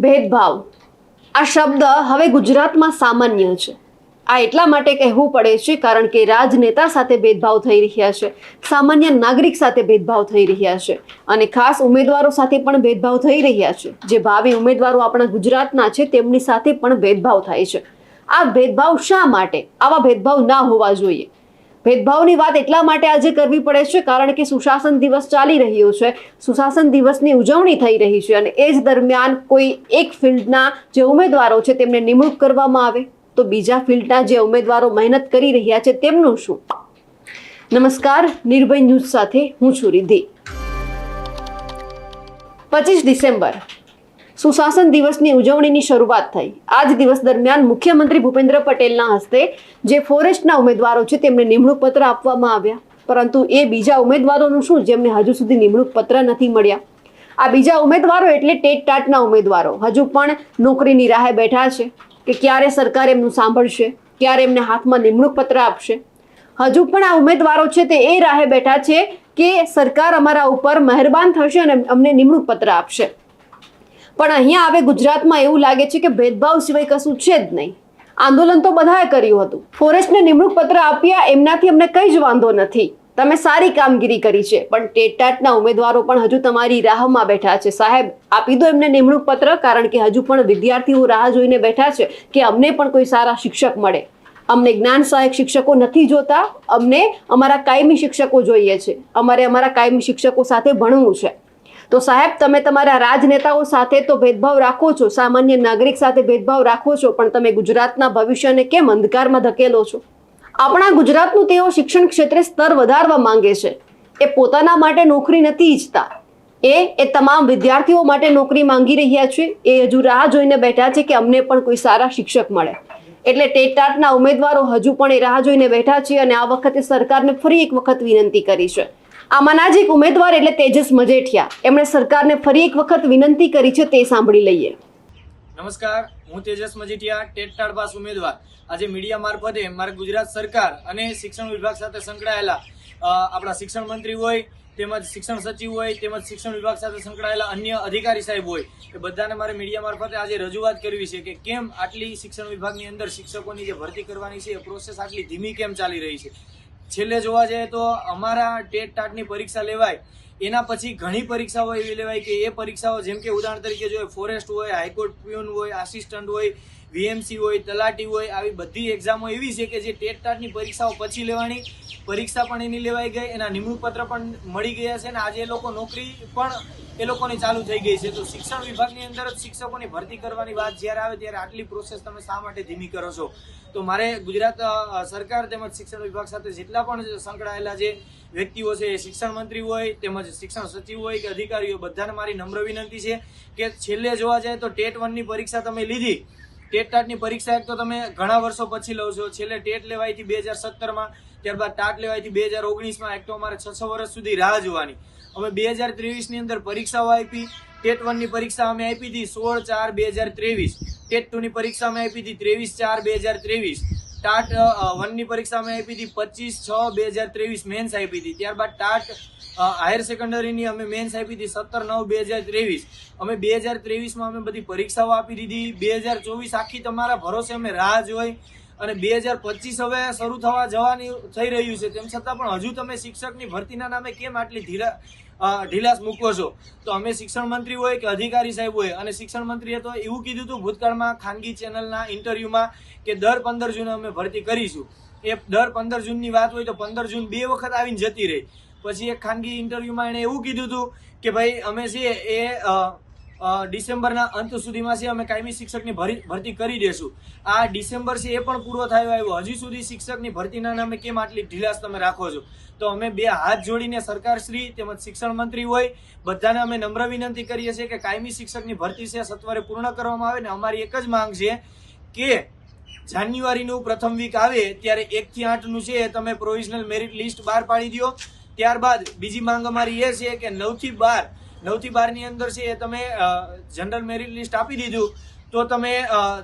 ભેદભાવ. આ શબ્દ હવે ગુજરાતમાં સામાન્ય છે. આ એટલા માટે કહેવું પડે છે કારણ કે રાજનેતા સાથે ભેદભાવ થઈ રહ્યા છે. સામાન્ય નાગરિક સાથે ભેદભાવ થઈ રહ્યા છે. અને ખાસ ઉમેદવારો સાથે પણ ભેદભાવ થઈ રહ્યા છે. જે ભાવિ ઉમેદવારો આપણા ગુજરાતના છે તેમની સાથે પણ ભેદભાવ થાય છે. આ ભેદભાવ શા માટે? આવા ભેદભાવ ના હોવા જોઈએ. ભેદભાવની વાત એટલા માટે આજે કરવી પડે છે, કારણ કે સુશાસન દિવસ ચાલી રહ્યો છે. સુશાસન દિવસની ઉજવણી થઈ રહી છે અને એ જ દરમિયાન કોઈ એક ફિલ્ડના જે ઉમેદવારો છે તેમને નિમણૂક કરવામાં આવે. તો બીજા ફિલ્ડના જે ઉમેદવારો મહેનત કરી રહ્યા છે, તેમનું શું? નમસ્કાર નિર્ભય ન્યૂઝ સાથે હું છું રિધિ પચીસ ડિસેમ્બર સુશાસન દિવસની ઉજવણીની શરૂઆત થઈ. આ જ દિવસ દરમિયાન મુખ્યમંત્રી ભૂપેન્દ્ર પટેલના હસ્તે જે ફોરેસ્ટના ઉમેદવારો છે, તેમને નિમણૂક પત્ર આપવામાં આવ્યા. પરંતુ એ બીજા ઉમેદવારોનું શું? જેમને હજુ સુધી નિમણૂક પત્ર નથી મળ્યા. આ બીજા ઉમેદવારો એટલે ટેટ ટાટના ઉમેદવારો. હજુ પણ નોકરીની રાહે બેઠા છે કે ક્યારે સરકાર એમનું સાંભળશે? ક્યારે એમને હાથમાં નિમણૂક પત્ર આપશે? હજુ પણ આ ઉમેદવારો છે, તે એ રાહે બેઠા છે કે સરકાર અમારા ઉપર મહેરબાન થશે અને અમને નિમણૂક પત્ર આપશે. પણ અહીંયા હવે ગુજરાતમાં એવું લાગે છે કે ભેદભાવ સિવાય કશું છે જ નહીં. આંદોલન તો બધાએ કર્યું હતું. ફોરેસ્ટને નિમણૂક પત્ર આપ્યા, એમનાથી અમને કંઈ જ વાંધો નથી. તમે સારી કામગીરી કરી છે, પણ ટેટાટના ઉમેદવારો પણ હજુ તમારી રાહમાં બેઠા છે. સાહેબ, આપી દો એમને નિમણૂક પત્ર, કારણ કે હજુ પણ વિદ્યાર્થીઓ રાહ જોઈને બેઠા છે કે અમને પણ કોઈ સારા શિક્ષક મળે. અમને જ્ઞાન સહાયક શિક્ષકો નથી જોતા. અમને અમારા કાયમી શિક્ષકો જોઈએ છે. અમારે અમારા કાયમી શિક્ષકો સાથે ભણવું છે. તો સાહેબ, તમે તમારા રાજનેતાઓ સાથે તો ભેદભાવ રાખો છો, સામાન્ય નાગરિક સાથે ભેદભાવ રાખો છો, પણ તમે ગુજરાતના ભવિષ્યને કેમ અંધકારમાં ધકેલો છો? આપણા ગુજરાતનું તેઓ શિક્ષણ ક્ષેત્રે સ્તર વધારવા માંગે છે. એ પોતાના માટે નોકરી નથી ઈચ્છતા. એ એ તમામ વિદ્યાર્થીઓ માટે નોકરી માંગી રહ્યા છે. એ હજુ રાહ જોઈને બેઠા છે કે અમને પણ કોઈ સારા શિક્ષક મળે. એટલે ટેટાટના ઉમેદવારો હજુ પણ એ રાહ જોઈને બેઠા છે અને આ વખતે સરકારને ફરી એક વખત વિનંતી કરી છે. આમાંના જ એક ઉમેદવાર એટલે તેજસ મજેઠિયા. એમણે સરકારને ફરી એક વખત વિનંતી કરી છે તે સાંભળી લઈએ. નમસ્કાર, હું Tejas Majithia, TET TAT pass ઉમેદવાર. આજે મીડિયા મારફતે મારે ગુજરાત સરકાર અને શિક્ષણ વિભાગ સાથે સંકળાયેલા આપણા શિક્ષણ મંત્રી હોય, તેમજ શિક્ષણ સચિવ હોય, તેમજ શિક્ષણ વિભાગ સાથે સંકળાયેલા અન્ય અધિકારી સાહેબ હોય, એ બધાને મારે મીડિયા મારફતે આજે રજૂઆત કરવી છે કે કેમ આટલી શિક્ષણ વિભાગની અંદર શિક્ષકોની જે ભરતી કરવાની છે, એ પ્રોસેસ આટલી ધીમી કેમ ચાલી રહી છે? છેલ્લે જોવા જઈએ તો અમારા ટેટ ટાટની પરીક્ષા લેવાય. એના પછી ઘણી પરીક્ષાઓ એવી લેવાય કે એ પરીક્ષાઓ જેમ કે ઉદાહરણ તરીકે જો ફોરેસ્ટ હોય, હાઈકોર્ટ પ્યુન હોય, આસિસ્ટન્ટ હોય, વીએમસી હોય, તલાટી હોય, આવી બધી એક્ઝામો એવી છે કે જે ટેટ ટાટની પરીક્ષાઓ પછી લેવાની. પરીક્ષા પણ એની લેવાઈ ગઈ, એના નિમણૂક પત્ર પણ મળી ગયા છે અને આજે એ લોકો નોકરી પણ એ લોકોની ચાલુ થઈ ગઈ છે. તો શિક્ષણ વિભાગની અંદર જ શિક્ષકોની ભરતી કરવાની વાત જ્યારે આવે ત્યારે આટલી પ્રોસેસ તમે શા માટે ધીમી કરો છો? તો મારે ગુજરાત સરકાર તેમજ શિક્ષણ વિભાગ સાથે જેટલા પણ સંકળાયેલા જે વ્યક્તિઓ છે, એ શિક્ષણ મંત્રી હોય તેમજ શિક્ષણ સચિવ હોય કે અધિકારીઓ બધાને મારી નમ્ર વિનંતી છે કે છેલ્લે જોવા જાય તો ટેટ વનની પરીક્ષા તમે લીધી. ટેટ ટાટની પરીક્ષા એક તો તમે ઘણા વર્ષો પછી લો છો. છેલ્લે ટેટ લેવાઈ બે હજાર સત્તરમાં, ત્યારબાદ ટાટ લેવાઈ બે હજાર ઓગણીસમાં, એક તો અમારે છ છ વર્ષ સુધી રાહ જોવાની. અમે બે હજાર ત્રેવીસની અંદર પરીક્ષાઓ આપી, ટેટ વનની પરીક્ષા અમે આપી હતી સોળ ચાર બે હજાર ત્રેવીસ. ટેટ ટુની પરીક્ષા અમે આપી હતી ત્રેવીસ ચાર બે હજાર ત્રેવીસ. ટાટ વનની પરીક્ષા અમે આપી હતી પચીસ છ બે હજાર ત્રેવીસ મેન્સ આપી હતી. ત્યારબાદ ટાટ હાયર સેકન્ડરીની અમે મેન્સ આપી હતી સત્તર નવ બે હજાર ત્રેવીસ. અમે બે હજાર ત્રેવીસમાં અમે બધી પરીક્ષાઓ આપી દીધી. બે હજાર ચોવીસ આખી તમારા ભરોસે અમે રાહ જોઈ અને બે હજાર પચીસ હવે શરૂ થવા જવાની થઈ રહ્યું છે. તેમ છતાં પણ હજુ તમે શિક્ષકની ભરતીના નામે કેમ આટલી અ, ઢીલાસ મૂકો છો? તો અમે શિક્ષણ મંત્રી હોય કે અધિકારી સાહેબ હોય અને શિક્ષણ મંત્રીએ તો એવું કીધું હતું ભૂતકાળમાં ખાનગી ચેનલના ઇન્ટરવ્યુમાં કે દર પંદર જૂને અમે ભરતી કરીશું. એ દર પંદર જૂનની વાત હોય તો પંદર જૂન બે વખત આવીને જતી રહી. પછી એક ખાનગી ઇન્ટરવ્યુમાં એણે એવું કીધું હતું કે ભાઈ, અમે છીએ એ ડિસેમ્બરના અંત સુધીમાં છે અમે કાયમી શિક્ષકની ભરતી કરી દેશું. આ ડિસેમ્બર છે એ પણ પૂરો થયો આવ્યો. હજી સુધી શિક્ષકની ભરતીના નામે કેમ આટલી ઢીલાસ તમે રાખો છો? તો અમે બે હાથ જોડીને સરકારશ્રી તેમજ શિક્ષણ મંત્રી હોય, બધાને અમે નમ્ર વિનંતી કરીએ છીએ કે કાયમી શિક્ષકની ભરતી છે સત્વરે પૂર્ણ કરવામાં આવે ને અમારી એક જ માંગ છે કે જાન્યુઆરીનું પ્રથમ વીક આવે, ત્યારે એકથી આઠનું છે તમે પ્રોવિઝનલ મેરિટ લિસ્ટ બહાર પાડી દો ત્યારબાદ બીજી માંગ અમારી એ છે કે નવથી બાર નવથી બારની અંદર છે એ તમે જનરલ મેરિટ લિસ્ટ આપી દીધું. તો તમે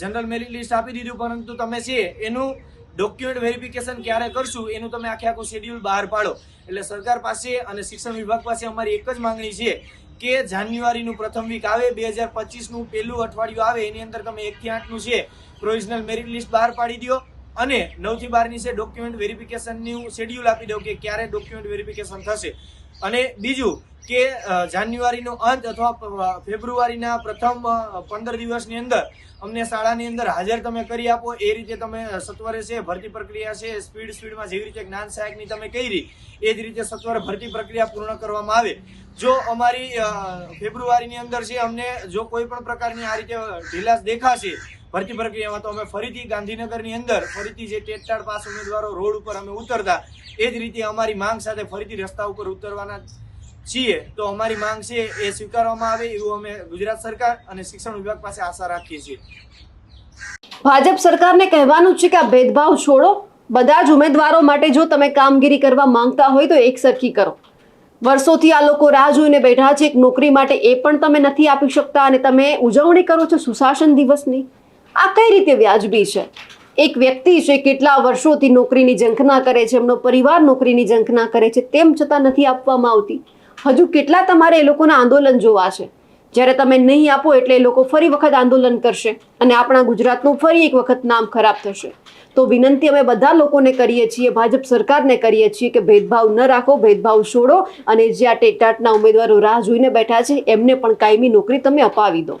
જનરલ મેરિટ લિસ્ટ આપી દીધું, પરંતુ તમે છે એનું ડોક્યુમેન્ટ વેરિફિકેશન ક્યારે કરશું, એનું તમે આખે આખું શેડ્યુલ બહાર પાડો. એટલે સરકાર પાસે અને શિક્ષણ વિભાગ પાસે અમારી એક જ માંગણી છે કે જાન્યુઆરીનું પ્રથમ વીક આવે, બે હજાર પચીસનું પહેલું અઠવાડિયું આવે, એની અંદર તમે એકથી આઠનું છે પ્રોવિઝનલ મેરિટ લિસ્ટ બહાર પાડી દો. અને નવથી બારની છે ડોક્યુમેન્ટ વેરિફિકેશનનું શેડ્યુલ આપી દઉં કે ક્યારે ડોક્યુમેન્ટ વેરિફિકેશન થશે. અને બીજું કે જાન્યુઆરીનો અંત અથવા ફેબ્રુઆરીના પ્રથમ પંદર દિવસની અંદર અમને શાળાની અંદર હાજર તમે કરી આપો. એ રીતે તમે સત્વરે છે, ભરતી પ્રક્રિયા છે સ્પીડ સ્પીડમાં જેવી રીતે જ્ઞાન સહાયકની તમે કરી, એ જ રીતે સત્વરે ભરતી પ્રક્રિયા પૂર્ણ કરવામાં આવે. જો અમારી ફેબ્રુઆરીની અંદર છે, અમને જો કોઈ પણ પ્રકારની આ રીતે ઢીલાસ દેખાશે ભરતી પ્રક્રિયામાં તો અમે ફરીથી ગાંધીનગરની અંદર ફરીથી જે ટેટટાળ પાસ ઉમેદવારો રોડ ઉપર અમે ઉતરતા, એ જ રીતે અમારી માંગ સાથે ફરીથી રસ્તા ઉપર ઉતરવાના છીએ. તો અમારી માંગ છે એ સ્વીકારવામાં આવે એવું અમે ગુજરાત સરકાર અને શિક્ષણ વિભાગ પાસે આશા રાખીએ છીએ. ભાજપ સરકારને કહેવાનું છે કે આ ભેદભાવ છોડો. બધા જ ઉમેદવારો માટે જો તમે કામગીરી કરવા માંગતા હોય તો એક સરખી કરો. વર્ષોથી આ લોકો રાહ જોઈને બેઠા છે, એક નોકરી માટે એ પણ તમે નથી આપી શકતા અને તમે ઉજવણી કરો છો સુશાસન દિવસની. આ કઈ રીતે વ્યાજબી છે? એક વ્યક્તિ છે, કેટલા વર્ષોથી નોકરીની ઝંખના કરે છે, એમનો પરિવાર નોકરીની ઝંખના કરે છે, તેમ છતાં નથી આપવામાં આવતી. હજુ કેટલા તમારે એ લોકોના આંદોલન જોવા છે? જ્યારે તમે નહીં આપો એટલે એ લોકો ફરી વખત આંદોલન કરશે અને આપણા ગુજરાતનું ફરી એક વખત નામ ખરાબ થશે. તો વિનંતી અમે બધા લોકોને કરીએ છીએ, ભાજપ સરકારને કરીએ છીએ કે ભેદભાવ ન રાખો, ભેદભાવ છોડો અને જે આ ટેટાટના ઉમેદવારો રાહ જોઈને બેઠા છે, એમને પણ કાયમી નોકરી તમે અપાવી દો.